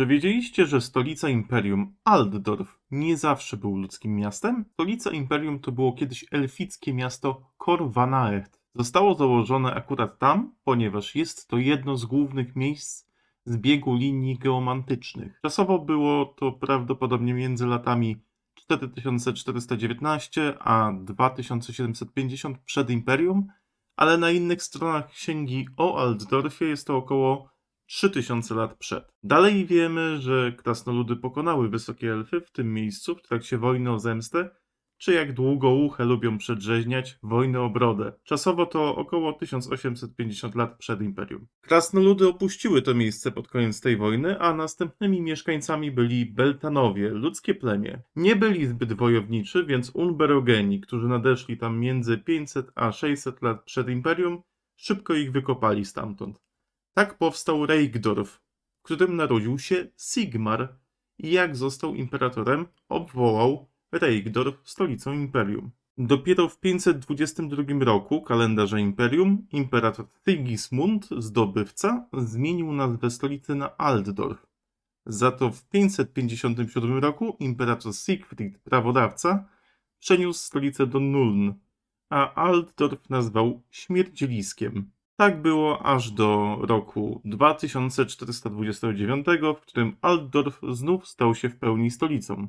Czy wiedzieliście, że stolica imperium Altdorf nie zawsze był ludzkim miastem? Stolica imperium to było kiedyś elfickie miasto Korvanaert. Zostało założone akurat tam, ponieważ jest to jedno z głównych miejsc zbiegu linii geomantycznych. Czasowo było to prawdopodobnie między latami 4419 a 2750 przed imperium, ale na innych stronach księgi o Altdorfie jest to około 3000 lat przed. Dalej wiemy, że krasnoludy pokonały wysokie elfy w tym miejscu w trakcie wojny o zemstę, czy jak długouche lubią przedrzeźniać, wojny o brodę. Czasowo to około 1850 lat przed imperium. Krasnoludy opuściły to miejsce pod koniec tej wojny, a następnymi mieszkańcami byli Beltanowie, ludzkie plemię. Nie byli zbyt wojowniczy, więc Unberogeni, którzy nadeszli tam między 500 a 600 lat przed imperium, szybko ich wykopali stamtąd. Tak powstał Reikdorf, w którym narodził się Sigmar i jak został imperatorem, obwołał Reikdorf stolicą imperium. Dopiero w 522 roku kalendarza imperium imperator Sigismund, zdobywca, zmienił nazwę stolicy na Altdorf. Za to w 557 roku imperator Siegfried, prawodawca, przeniósł stolicę do Nuln, a Altdorf nazwał Śmierdzieliskiem. Tak było aż do roku 2429, w którym Altdorf znów stał się w pełni stolicą.